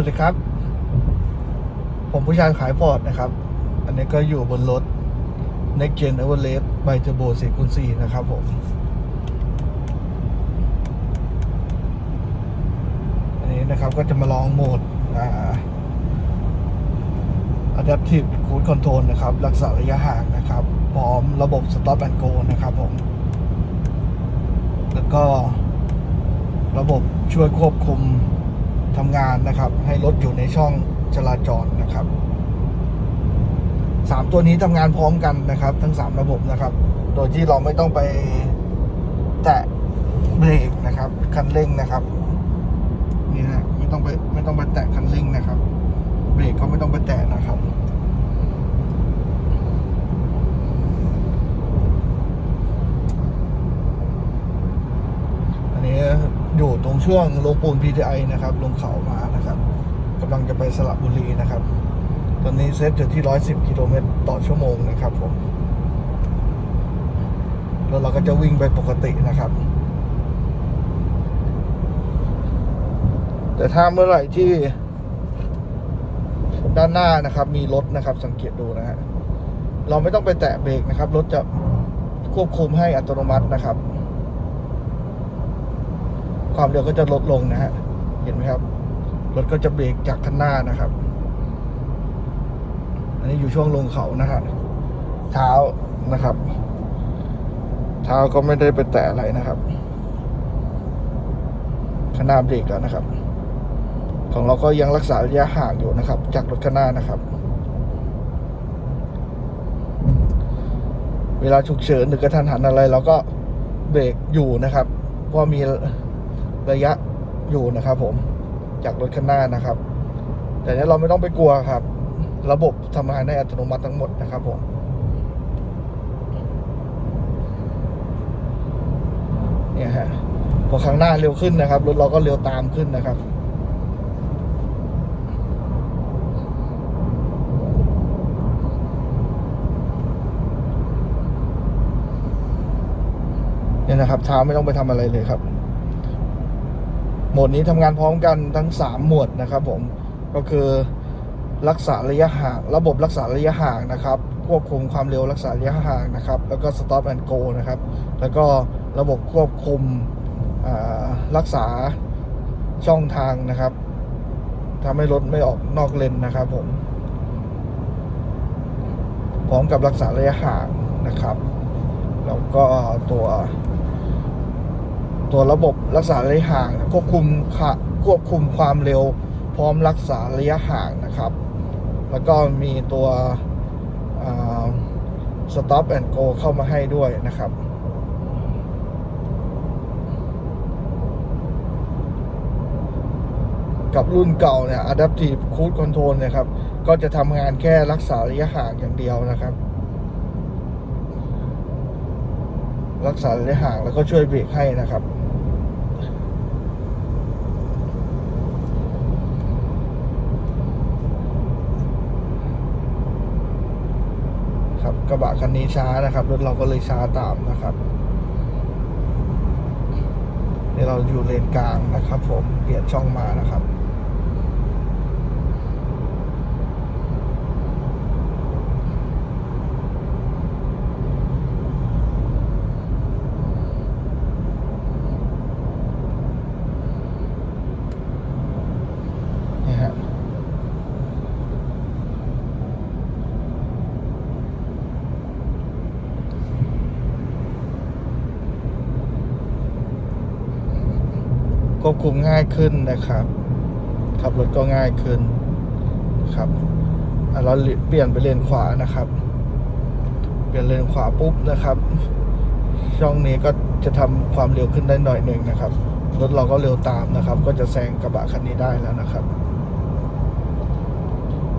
วัสดีครับ ผมผู้ชายขายฟอร์ดนะครับ อันนี้ก็อยู่บนรถ Next Gen Everest by Turbo 4คูณ4นะครับผม อันนี้นะครับก็จะมาลองโหมดอ่า Adaptive Cruise Control นะครับ รักษาระยะห่างนะครับ พร้อมระบบ Stop and Go นะครับผม แล้วก็ระบบช่วยควบคุม ทำงานนะครับ ให้รถอยู่ในช่องจราจรนะครับสามตัวนี้ทำงานพร้อมกันนะครับ ทั้งสามระบบนะครับ โดยที่เราไม่ต้องไปแตะเบรกนะครับ คันเร่งนะครับนี่นะไม่ต้องไปไม่ต้องไปแตะคันเร่งนะครับ เบรกก็ไม่ต้องไปแตะนะครับ อันนี้อยู่ตรง ช่วงลงปูน PTI นะครับ ลงเขามานะครับกำลังจะไปสระบุรีนะครับ ตอนนี้เซตอยู่ที่ 110 กิโลเมตรต่อชั่วโมงนะครับผม แล้วเราก็จะวิ่งไปปกตินะครับ แต่ถ้าเมื่อไหร่ที่ด้านหน้านะครับ มีรถนะครับ สังเกตดูนะฮะ เราไม่ต้องไปแตะเบรกนะครับ รถจะควบคุมให้อัตโนมัตินะครับ ความเร็วก็จะลดลงนะฮะ เห็นไหมครับ รถก็จะเบรกจากข้างหน้านะครับ อันนี้อยู่ช่วงลงเขานะฮะเท้านะครับ เท้าก็ไม่ได้ไปแตะอะไรนะครับข้างหน้าเบรกแล้วนะครับ ของเราก็ยังรักษาระยะห่างอยู่นะครับ จากรถข้างหน้านะครับ เวลาฉุกเฉินหรือกระทันหันอะไร เราก็เบรกอยู่นะครับ เพราะมี ระยะอยู่นะครับ ผมจากรถข้างหน้านะครับ แต่เนี้ยเราไม่ต้องไปกลัวครับ ระบบทำงานได้อัตโนมัติทั้งหมดนะครับผมเนี่ยฮะพอข้างหน้าเร็วขึ้นนะครับรถเราก็เร็วตามขึ้นนะครับเนี่ยนะครับเท้าไม่ต้องไปทำอะไรเลยครับ โหมดนี้ทำงานพร้อมกันทั้ง 3 หมวดนะครับผมก็คือรักษาระยะห่าง ระบบรักษาระยะห่างนะครับ ควบคุมความเร็วรักษาระยะห่างนะครับ แล้วก็ stop and go นะครับ แล้วก็ระบบควบคุมรักษาช่องทางนะครับทำให้รถไม่ออกนอกเลนนะครับผม พร้อมกับรักษาระยะห่างนะครับ แล้วก็ตัว ตัวระบบรักษาระยะห่างควบคุมค่ะควบคุมความเร็ว พร้อมรักษาระยะห่างนะครับ แล้วก็มีตัว stop and go เข้ามาให้ด้วยนะครับ กับรุ่นเก่าเนี่ย adaptive cruise control เนี่ยครับ ก็จะทำงานแค่รักษาระยะห่างอย่างเดียวนะครับ รักษาระยะห่างแล้วก็ช่วยเบรกให้นะครับ ครับ กระบะคันนี้ช้านะครับรถเราก็เลยช้าตามนะครับนี่เราอยู่เลนกลางนะครับ ผมเปลี่ยนช่องมานะครับ นี่ฮะ ควบคุมง่ายขึ้นนะครับ ขับรถก็ง่ายขึ้นครับเราเปลี่ยนไปเลนขวานะครับ เปลี่ยนเลนขวาปุ๊บนะครับ ช่องนี้ก็จะทำความเร็วขึ้นได้หน่อยหนึ่งนะครับรถเราก็เร็วตามนะครับ ก็จะแซงกระบะคันนี้ได้แล้วนะครับ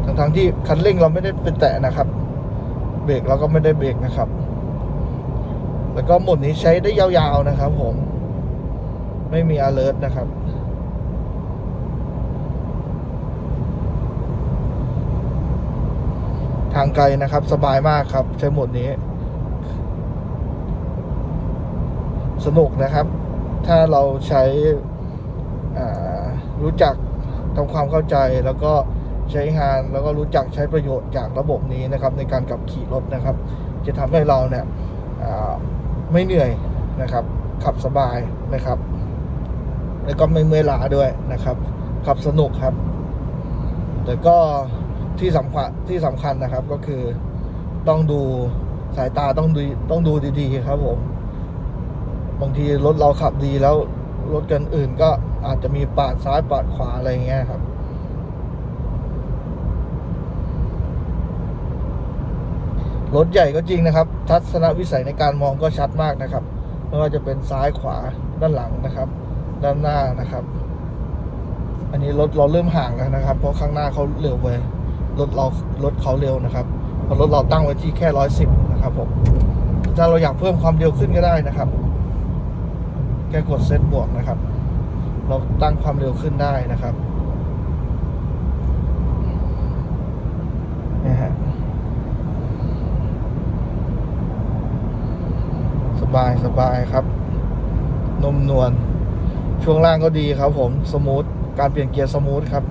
ทั้งทงๆที่คันเร่งเราไม่ได้ไปแตะนะครับ เบรกเราก็ไม่ได้เบรกนะครับ แล้วก็หมดนี้ใช้ได้ยาวๆนะครับผม ไม่มี alert นะครับ ทางไกลนะครับ สบายมากครับ ใช้โหมดนี้ สนุกนะครับ ถ้าเราใช้รู้จักทำความเข้าใจแล้วก็ใช้งานแล้วก็รู้จักใช้ประโยชน์จากระบบนี้นะครับ ในการขับขี่รถนะครับ จะทำให้เราเนี่ยไม่เหนื่อยนะครับ ขับสบายนะครับ แล้วก็ไม่เมื่อยล้าด้วยนะครับ ขับสนุกครับ แต่ก็ที่สำคัญที่สำคัญนะครับก็คือต้องดูสายตาต้องดูต้องดูดีๆครับผมบางทีรถเราขับดีแล้วรถกันอื่นก็อาจจะมีปาดซ้ายปาดขวาอะไรเงี้ยครับรถใหญ่ก็จริงนะครับ ทัศนวิสัยในการมองก็ชัดมากนะครับ ไม่ว่าจะเป็นซ้ายขวาด้านหลังนะครับ ด้านหน้านะครับ อันนี้รถเราเริ่มห่างแล้วนะครับ เพราะข้างหน้าเขาเร็วไปรถเรารถเขาเร็วนะครับพราะรถเราตั้งไว้ที่แค่ร้อยสิบนะครับผมถ้าเราอยากเพิ่มความเร็วขึ้นก็ได้นะครับ แค่กดเซตบวกนะครับ เราตั้งความเร็วขึ้นได้นะครับนะฮะสบายสบายครับ นมนวล ช่วงล่างก็ดีครับผมสมูทการเปลี่ยนเกียร์สมูทครับ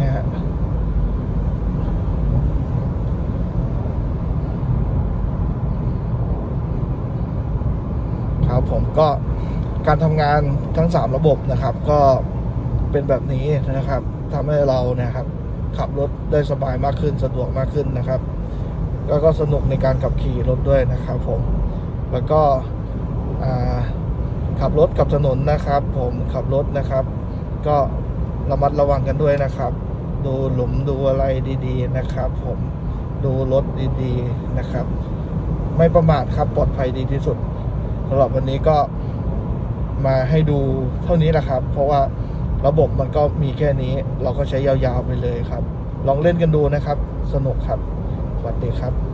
นี่ฮะครับผมก็การทำงานทั้ง 3 ระบบนะครับ ก็เป็นแบบนี้นะครับทำให้เราเนี่ยครับ ขับรถได้สบายมากขึ้นสะดวกมากขึ้นนะครับ แล้วก็สนุกในการขับขี่รถด้วยนะครับผม แล้วก็ขับรถกับถนนนะครับ ผมขับรถนะครับ ก็ระมัดระวังกันด้วยนะครับ ดูหลุมดูอะไรดีๆนะครับ ผมดูรถดีๆนะครับ ไม่ประมาทครับปลอดภัยดีที่สุดสำหรับวันนี้ก็มาให้ดูเท่านี้แหละครับ เพราะว่าระบบมันก็มีแค่นี้ เราก็ใช้ยาวๆไปเลยครับ ลองเล่นกันดูนะครับ สนุกครับสวัสดีครับ